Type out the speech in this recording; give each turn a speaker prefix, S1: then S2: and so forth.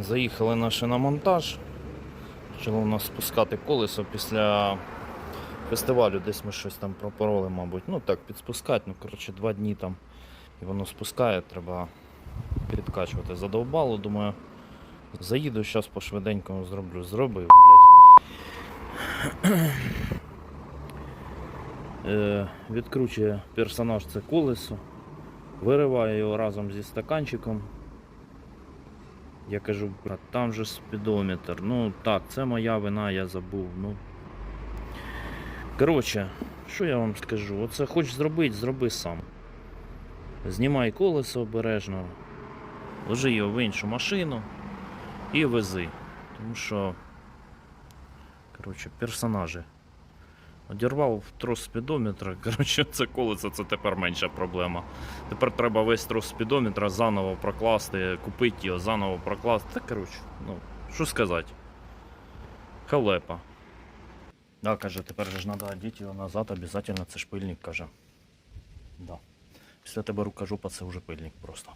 S1: Заїхали наші на монтаж. Почало у нас спускати колесо після фестивалю. Десь ми щось там пропороли, мабуть. Ну так, підспускати. Ну, коротше, два дні там і воно спускає, треба підкачувати. Задовбало, думаю, заїду, зараз по швиденькому зроблю. Зробив, блядь. Е, відкручує персонаж це колесо, вириває його разом зі стаканчиком. Я кажу, брат, там же спідометр. Ну так, це моя вина, я забув. Ну. Коротше, що я вам скажу? Оце хоч зробити, зроби сам. Знімай колесо обережно, ложи його в іншу машину і вези. Тому що. Коротше, персонажі. Одірвав трос спідометра. Коротше, це колесо це тепер менша проблема. Тепер треба весь трос спідометра заново прокласти, купити його, заново прокласти. Та коротше, ну, що сказати. Халепа. Да, каже, тепер ж треба одіти його назад, обов'язково це ж пильник, каже. Да. Після тебе рука жопа це вже пильник просто.